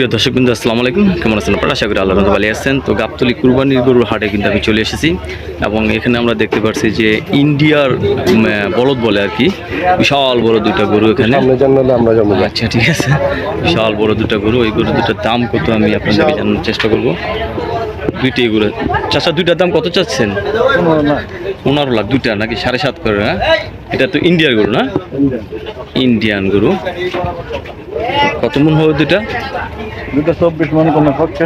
প্রিয় দর্শক বিন্দু আসসালামু আলাইকুম। কেমন আছেন আপনারা? আশা করি আল্লাহ রহমতে ভালো আছেন। তো গাবতলি কুরবানির গরুর হাটে কিন্তু আমি চলে এসেছি এবং এখানে আমরা দেখতে পাচ্ছি যে ইন্ডিয়ার বলদ বলে আর কি। বিশাল বড় দুইটা গরু এখানে। সামনে জানালে আমরা জমে যাই আচ্ছা ঠিক আছে। বিশাল বড় দুটো গরু। ওই গরু দুটার দাম কত আমি আপনাদেরকে জানানোর চেষ্টা করব। দুইটাই গরু। চাষা দুইটার দাম কত চাচ্ছেন? পনেরো লাখ। দুইটা নাকি সাড়ে সাত করে হ্যাঁ? এটা তো ইন্ডিয়ার গরু না? ইন্ডিয়ান গরু। কত মন হবে দুটা দুটো চব্বিশ মনে কোনো পক্ষে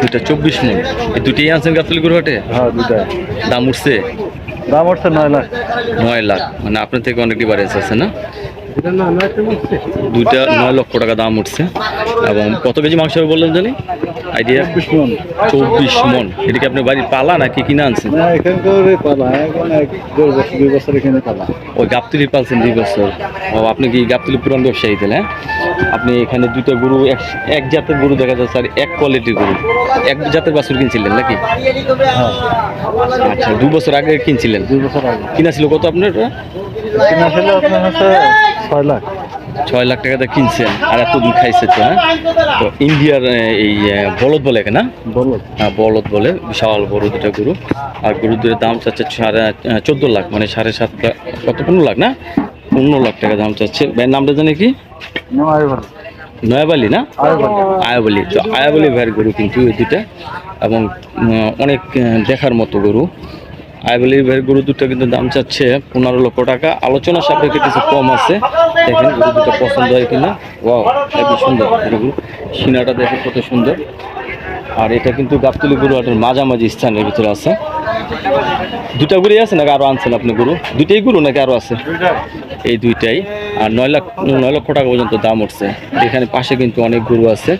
দুইটা চব্বিশ মন। এই দুটাই আনছেন গাবতলি হাটে হ্যাঁ দুটা দাম উঠছে? দাম উঠছে নয় লাখ। নয় লাখ। মানে আপনার থেকে অনেক বাড়ি আছে না? দুইটা নয় লক্ষ টাকা দাম উঠছে। এবং কত কেজি মাংস হবে বললেন জানি? আইডিয়া চব্বিশ মন। চব্বিশ মন এটা কি আপনার বাড়ির পালা নাকি কিনে আনছেন? ওই গাবতলি পালছেন দুই বছর। ও আপনি কি গাবতলি পুরান ব্যবসায়ী তাহলে হ্যাঁ? আপনি এখানে দুইটা গরু এক জাতের গরু দেখা যাচ্ছে আর এক কোয়ালিটির গরু। এক জাতের বাছুর কিনছিলেন নাকি? হ্যাঁ। আচ্ছা দু বছর আগে কিনছিলেন। দুই বছর আগে। কিনা ছিল কত আপনার? কিনা ছিল আপনার হচ্ছে ছয় লাখ? ছয় লাখ টাকাতে কিনছেন আর এতদিন খাইছে তো হ্যাঁ? তো ইন্ডিয়ার এই বলদ বলে না? বলদ। হ্যাঁ, বলদ বলে বিশাল বড় দুটা গরু। আর গরু দুটোর দাম চাচ্ছে সাড়ে চোদ্দ লাখ মানে সাড়ে সাত লাখ কত পনেরো লাখ না? পনেরো লাখ টাকা দাম চাচ্ছে। ভাইয়ের নামটা জানে কি? নয়াবালি না? আয় আয়াবলি। তো আয়াবলি ভাইয়ের গরু কিন্তু এই দুটা এবং অনেক দেখার মতো গরু। আয়াবলি এর গরু দুটো কিন্তু দাম চাচ্ছে পনেরো লক্ষ টাকা। আলোচনা সাপেক্ষে কিছু কম আছে। দেখেন গরু দুটো পছন্দ হয় কিনা। ওয়াও খুব সুন্দর গরুগুলো সিনাটা দেখে কত সুন্দর। আর এটা কিন্তু গাবতলি গরু হাটের মাঝামাঝি স্থানের ভিতরে আছে। দুটা গরুই আছে নাকি আরও আনছেন আপনি গরু? দুইটাই গরু নাকি আরও আছে? এই দুইটাই। আর নয় লাখ নয় লক্ষ টাকা পর্যন্ত দাম উঠছে। এখানে পাশে কিন্তু অনেক গরু আছে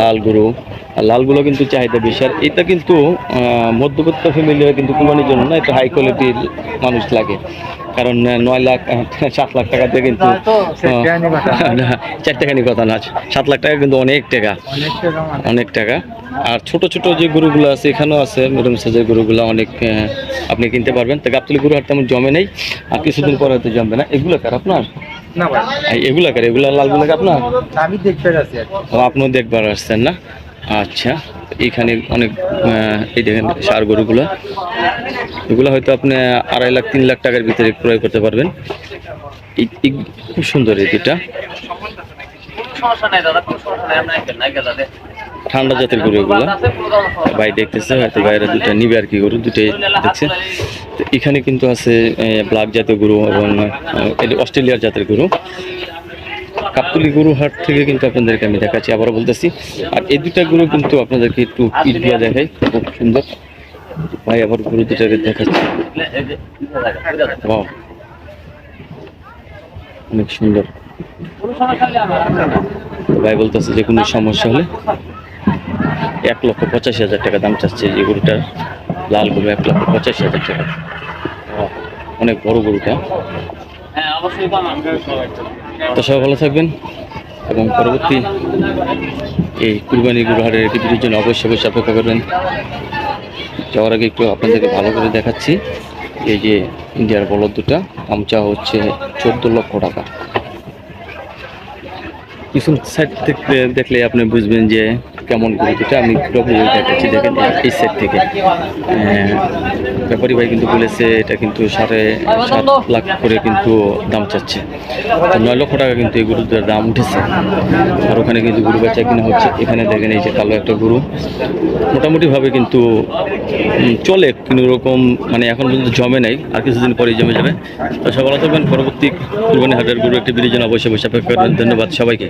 লাল গরু। আর লালগুলো কিন্তু চাহিদা বেশি। আর এটা কিন্তু মধ্যবিত্ত ফ্যামিলি কিন্তু কুরবানির জন্য না একটু হাই কোয়ালিটির মানুষ লাগে। কারণ নয় লাখ সাত লাখ টাকা দিয়ে কিন্তু চারটেখানি কথা না সাত লাখ টাকা কিন্তু অনেক টাকা। অনেক টাকা আর ছোট ছোট যে গরুগুলো আছে এখানেও আছে মিডিয়াম সাইজের গরুগুলো অনেক আপনি কিনতে পারবেন। তো গাবতলি গরু হাট তেমন জমে নেই আর কিছুদিন পরে হয়তো জমবে না। এগুলো কার আপনার? না ভাই। এই এগুলা কার? এগুলা লালগুলো আপনার আমি দেখতে যাচ্ছি ও আপনিও দেখবার আসছেন না? আচ্ছা এখানে অনেক এই দেখেন সার গরুগুলো। এগুলো হয়তো আপনি আড়াই লাখ তিন লাখ টাকার ভিতরে ক্রয় করতে পারবেন। খুব সুন্দর এই দুটা ঠান্ডা জাতের গরু এগুলো। ভাই দেখতেছে হয়তো বাইরে দুটো নিবে আর কি গরু দুটোই দেখছে। এখানে কিন্তু আছে ব্ল্যাক জাতের গরু এবং অস্ট্রেলিয়ার জাতের গরু। কাপতুলি গরু হাট থেকে কিন্তু আপনাদেরকে আমি দেখাচ্ছি, আবারও বলতেছি। আর এই দুটা গরু কিন্তু আপনাদেরকে একটু পিঠগুলো দেখাই, খুব সুন্দর। ভাই, আবার গরু দুটাকে দেখাচ্ছি. অনেক সুন্দর। ভাই বলতেছে যে কোনো সমস্যা হলে এক লক্ষ পঁচাশি হাজার টাকা দাম চাচ্ছে এই গরুটার। লাল গরু এক লক্ষ পঁচাশি হাজার টাকা। অনেক বড় গরুটা। তো সবাই ভালো থাকবেন এবং পরবর্তী এই কুরবানি গরু হাটের একটি ভিডিওর জন্য অবশ্যই অবশ্যই অপেক্ষা করবেন। যাওয়ার আগে একটু আপনাদেরকে ভালো করে দেখাচ্ছি। এই যে ইন্ডিয়ার বলদ দুটা আমচা হচ্ছে চোদ্দ লক্ষ টাকা। কিছু সাইড থেকে দেখলে আপনি বুঝবেন যে কেমন গরু দুটা আমি পুরোপুরি দেখাচ্ছি। দেখেন, এই সেট থেকে। ব্যাপারী ভাই কিন্তু বলেছে, এটা কিন্তু সাড়ে সাত লাখ করে কিন্তু দাম চাচ্ছে। নয় লক্ষ টাকা কিন্তু এই গরুটার দাম উঠেছে। আর ওখানে কিন্তু গরু বেচা কিনা হচ্ছে। এখানে দেখেন, এই যে কালো একটা গরু। মোটামুটিভাবে কিন্তু চলে কোনো রকম মানে এখন পর্যন্ত জমে নাই। আর কিছুদিন পরেই জমে যাবে। তো সকালে থাকবেন। পরবর্তী কুরবানি হাটের গরু একটি বিরিজন অবশ্যই অবশ্যই ধন্যবাদ সবাইকে।